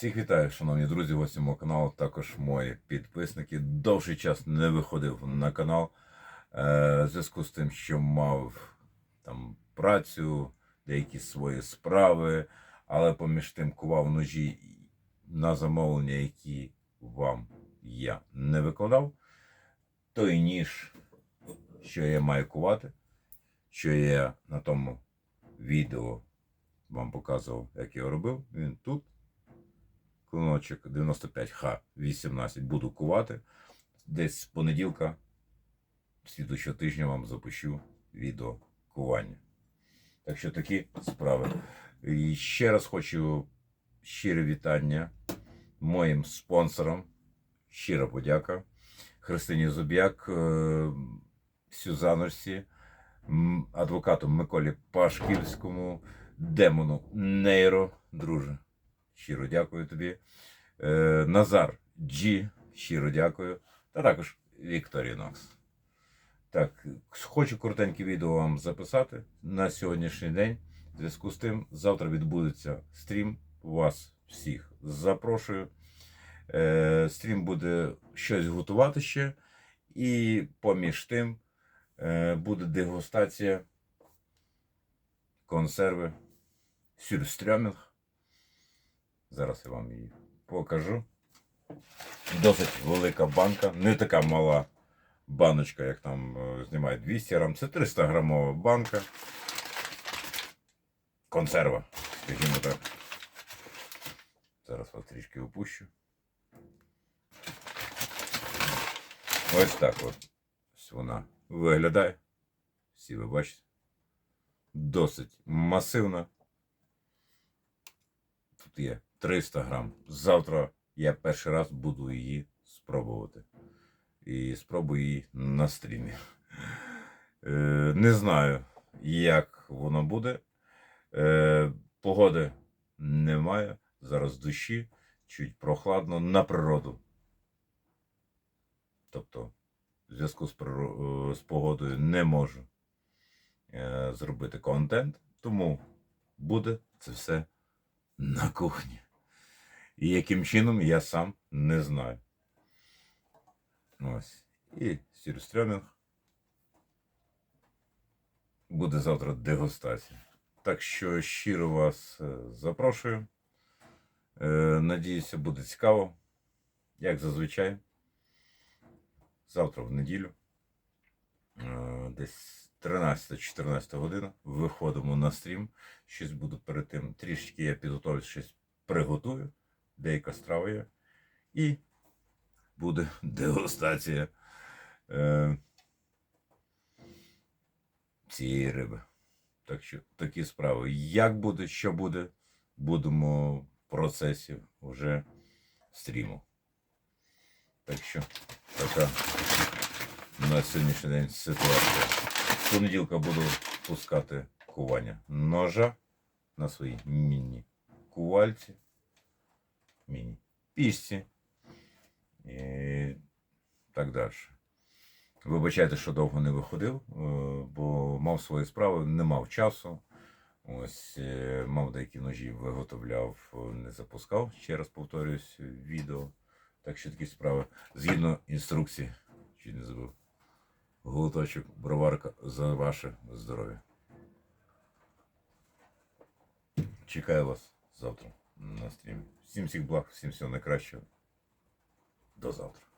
Всіх вітаю, шановні друзі, гості мого каналу, також мої підписники. Довший час не виходив на канал е, в зв'язку з тим, що мав там працю, деякі свої справи, але поміж тим кував ножі на замовлення, які вам я не викладав. Той ніж, що я маю кувати, що я на тому відео вам показував, як я його робив, він тут клиночок 95Х18 буду кувати. Десь з понеділка, слідущого тижня вам запущу відео кування. Так що такі справи. І ще раз хочу щире вітання моїм спонсорам. Щира подяка. Христині Зуб'як, е, Сюзаночці, адвокату Миколі Пашківському, демону Нейро, друже. Щиро дякую тобі. Е, Назар Джі, щиро дякую. Та також Вікторія Нокс. Так, хочу коротеньке відео вам записати на сьогоднішній день. В зв'язку з тим, завтра відбудеться стрім. Вас всіх запрошую. Е, стрім буде щось готувати ще. І поміж тим е, буде дегустація консерви сюрстрьомінг. Зараз я вам її покажу. Досить велика банка, не така мала баночка, як там е, знімають 200 грам. Це 300 грамова банка. Консерва, скажімо так. Зараз вас трішки опущу. Ось так ось вона виглядає. Всі ви бачите. Досить масивна. Тут є 300 грам. Завтра я перший раз буду її спробувати. І спробую її на стрімі. Е, не знаю, як воно буде. Е, погоди немає. Зараз душі, чуть прохладно на природу. Тобто, в зв'язку з, приро- е, з погодою не можу зробити контент, тому буде це все на кухні. І яким чином я сам не знаю. Ось. І сірстрьомінг. Буде завтра дегустація. Так що щиро вас е, запрошую. Е, Надіюся, буде цікаво. Як зазвичай. Завтра в неділю. е, Десь 13-14 година. Виходимо на стрім. Щось буду перед тим. Трішки я підготовлю, щось приготую. Деяка страва є. І буде дегустація е, цієї риби. Так що такі справи. Як буде, що буде, будемо в процесі вже стріму. Так що така на сьогоднішній день ситуація. З понеділка буду пускати кування ножа на своїй міні-кувальці, міні-пішці і так далі. Вибачайте, що довго не виходив, е, бо мав свої справи, не мав часу. Ось е, мав деякі ножі виготовляв, не запускав. Ще раз повторюсь, відео. Так що такі справи. Згідно інструкції, чи не забув. Глоточок, броварка за ваше здоров'я. Чекаю вас завтра на стрім. Всім всіх благ, всім всього найкращого. До завтра.